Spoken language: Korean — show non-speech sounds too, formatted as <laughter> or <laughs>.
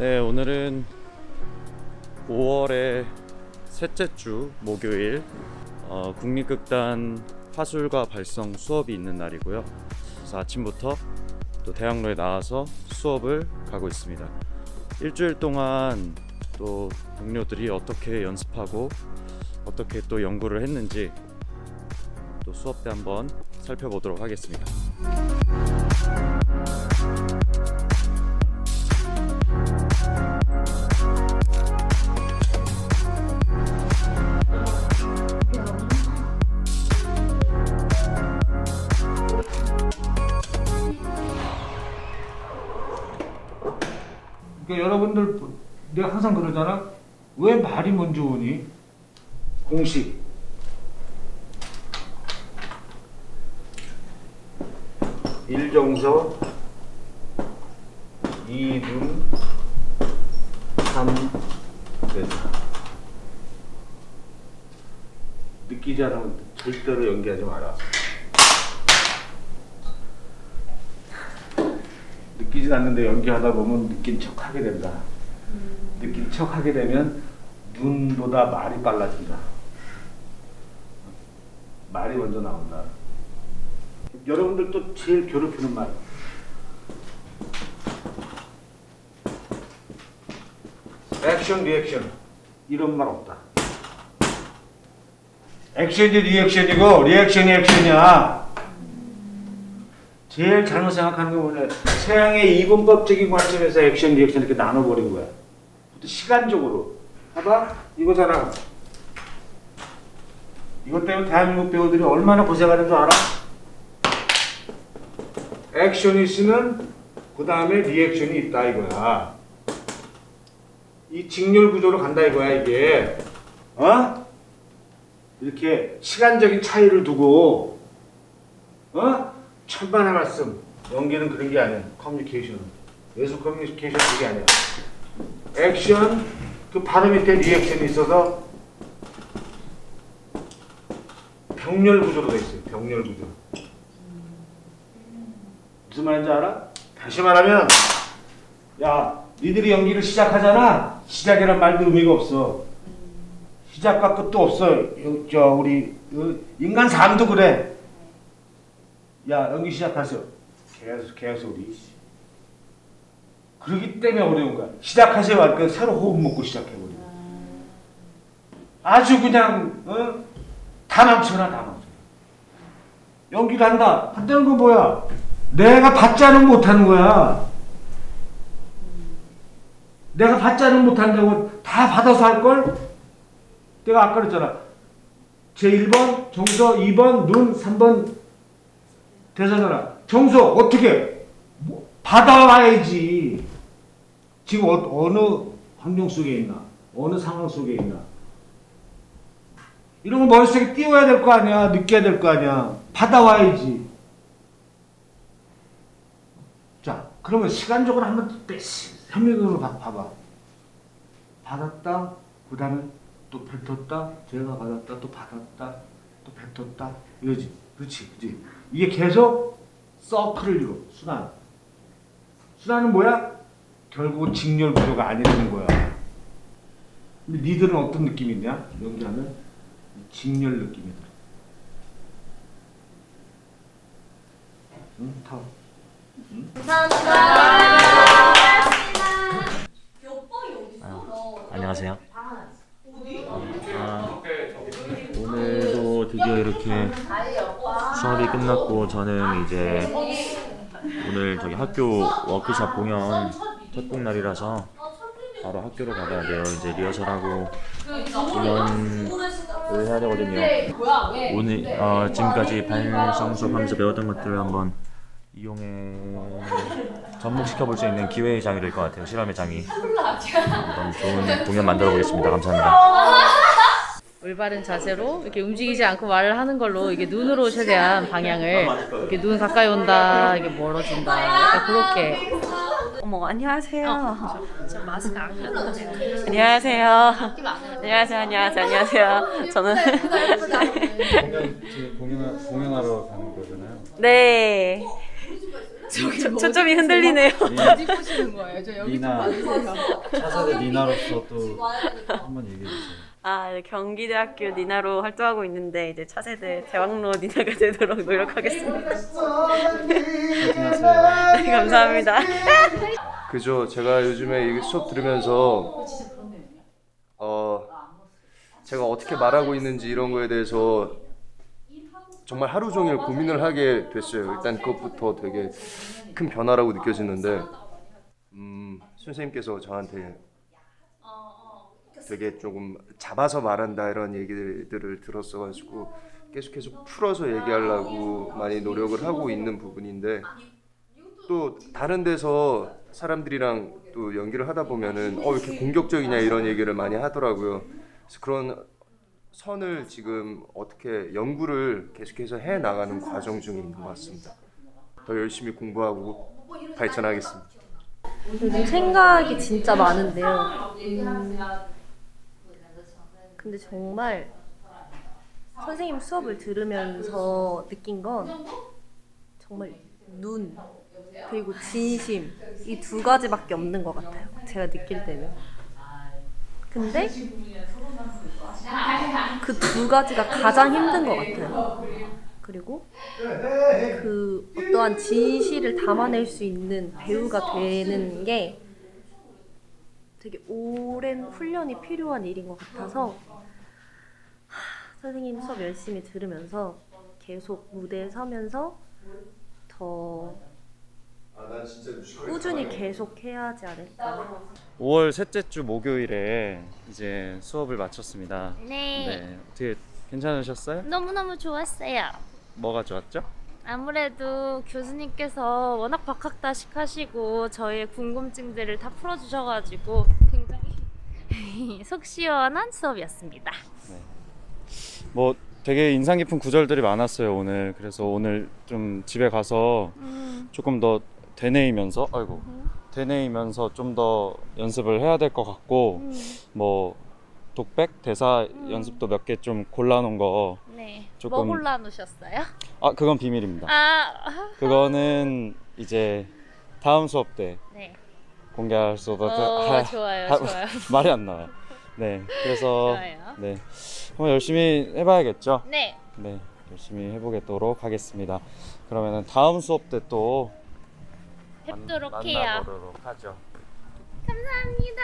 네, 오늘은 5월의 셋째 주 목요일 어, 국립극단 화술과 발성 수업이 있는 날이고요. 그래서 아침부터 또 대학로에 나와서 수업을 가고 있습니다. 일주일 동안 또 동료들이 어떻게 연습하고 어떻게 또 연구를 했는지 또 수업 때 한번 살펴보도록 하겠습니다. 여러분들 내가 항상 그러잖아. 왜 말이 먼저 오니? 공식. 일정서, 이분, 삼대사. 느끼지 않으면 절대로 연기하지 마라. 느끼지 않는데 연기하다 보면 느낀 척 하게 된다. 느낀 척 하게 되면 눈보다 말이 빨라진다. 말이 먼저 나온다. 여러분들 또 제일 괴롭히는 말. 액션 리액션 이런 말 없다. 액션이 리액션이고 리액션이 액션이야. 제일 잘못 생각하는 게 뭐냐. 서양의 이분법적인 관점에서 액션 리액션 이렇게 나눠버린 거야. 또 시간적으로. 봐봐. 이거잖아. 이것 때문에 대한민국 배우들이 얼마나 고생하는 줄 알아? 액션이 있으면 그 다음에 리액션이 있다 이거야. 이 직렬 구조로 간다 이거야 이게. 어? 이렇게 시간적인 차이를 두고 어? 천만의 말씀. 연기는 그런 게 아니야. 커뮤니케이션. 예술 커뮤니케이션 그게 아니야. 액션 그 바로 밑에 리액션이 있어서 병렬 구조로 돼 있어요. 병렬 구조. 무슨 말인지 알아? 다시 말하면 야 니들이 연기를 시작하잖아. 시작이란 말도 의미가 없어. 시작과 끝도 없어. 요- 저 우리 어, 인간 삶도 그래. 야 연기 시작하세요. 계속 개소리. 그러기 때문에 어려운 거야. 시작하세요. 할까 새로 호흡 먹고 시작해버려. 아주 그냥 어? 다 넘쳐나 다 넘쳐. 연기를 한다. 한다는 건 뭐야? 내가 받자는 못하는 거야. 내가 받자는 못한다고 다 받아서 할 걸? 내가 아까 그랬잖아. 제 1번 정서, 2번 눈, 3번 대사잖아. 정서 어떻게 뭐, 받아와야지. 지금 어, 느 환경 속에 있나? 어느 상황 속에 있나? 이런 거 머릿속에 띄워야 될 거 아니야. 느껴야 될 거 아니야. 받아와야지. 자, 그러면 시간적으로 한번 봐, 봐봐. 받았다. 그 다음에 또 뱉었다. 제가 받았다. 또 받았다. 또 뱉었다. 이거지. 그렇지. 그지. 이게 계속 서클을 이루 순환. 순환은 뭐야? 결국 직렬 구조가 아니라는 거야. 근데 니들은 어떤 느낌이 있냐? 연기하면 이 직렬 느낌이 들어. 응? 타. 안녕하세요. 아, 오늘도 드디어 이렇게 수업이 끝났고 저는 이제 오늘 저기 학교 워크샵 공연 첫 공날이라서 바로 학교로 가봐야 돼요. 이제 리허설하고 공연을 해야 되거든요. 오늘 어, 지금까지 발성 수업하면서 배웠던 것들을 한번 이용해 접목시켜 볼 수 있는 기회의 장이 될 것 같아요. 실험의 장이. 한번 좋은 공연 만들어 보겠습니다. 감사합니다. 올바른 자세로 이렇게 움직이지 않고 말을 하는 걸로 이게 눈으로 최대한 방향을 이렇게 눈 가까이 온다 이게 멀어진다 약간 그렇게 어머 안녕하세요. 저 마스크 안 껴도 돼요. 안녕하세요. 안녕하세요. 안녕하세요. 안녕하세요. 저는 공연 지금 공연 공연하러 가는 거잖아요. 네. 초, 초점이 흔들리네요. 어디 보시는 거예요? 저 여기 니나. 좀 봐주세요. 차세대 니나로서 또 한번 얘기해 주세요. 아, 네, 경기대학교 니나로 활동하고 있는데 이제 차세대 대학로 니나가 되도록 노력하겠습니다. 네, 감사합니다. 그죠. 제가 요즘에 이 수업 들으면서 어 제가 어떻게 말하고 있는지 이런 거에 대해서 정말 하루 종일 고민을 하게 됐어요. 일단 그것부터 되게 큰 변화라고 느껴지는데 음, 선생님께서 저한테 되게 조금 잡아서 말한다 이런 얘기들을 들었어가지고 계속 계속 풀어서 얘기하려고 많이 노력을 하고 있는 부분인데 또 다른 데서 사람들이랑 또 연기를 하다 보면은 어왜 이렇게 공격적이냐 이런 얘기를 많이 하더라고요. 그래서 그런 선을 지금 어떻게 연구를 계속해서 해 나가는 과정 있는 것 같습니다. 더 열심히 공부하고 발전하겠습니다. 요즘 생각이 진짜 많은데요. 음, 근데 정말 선생님 수업을 들으면서 느낀 건 정말 눈 그리고 진심 이 두 가지밖에 없는 것 같아요. 제가 느낄 때는. 근데 그 두 가지가 가장 힘든 것 같아요. 그리고 그 어떠한 진실을 담아낼 수 있는 배우가 되는 게 되게 오랜 훈련이 필요한 일인 것 같아서 하, 선생님 수업 열심히 들으면서 계속 무대에 서면서 더 꾸준히 계속 해야 하지 않을까 5월 셋째 주 목요일에 이제 수업을 마쳤습니다. 네. 네, 어떻게 괜찮으셨어요? 너무너무 좋았어요. 뭐가 좋았죠? 아무래도 교수님께서 워낙 박학다식 하시고 저의 궁금증들을 다 풀어주셔가지고 굉장히 <laughs> 속 시원한 수업이었습니다. 뭐 되게 인상 깊은 구절들이 많았어요 오늘. 그래서 오늘 좀 집에 가서 조금 더 되뇌이면서, 아이고, 되뇌이면서 좀 더 연습을 해야 될 것 같고, 뭐 독백 대사 연습도 몇 개 좀 골라놓은 거. 네. 조금- 뭐 골라놓으셨어요? 아 그건 비밀입니다. 아, 그거는 이제 다음 수업 때 네. 공개할 수 없어. 어, 좋아요, 하- 좋아요. <laughs> 말이 안 나와요. 네, 그래서 좋아요. 네, 한번 열심히 해봐야겠죠. 네. 네, 열심히 해보겠도록 하겠습니다. 그러면은 다음 수업 때 또 뵙도록 만- 해요. 만나보도록 하죠. 감사합니다.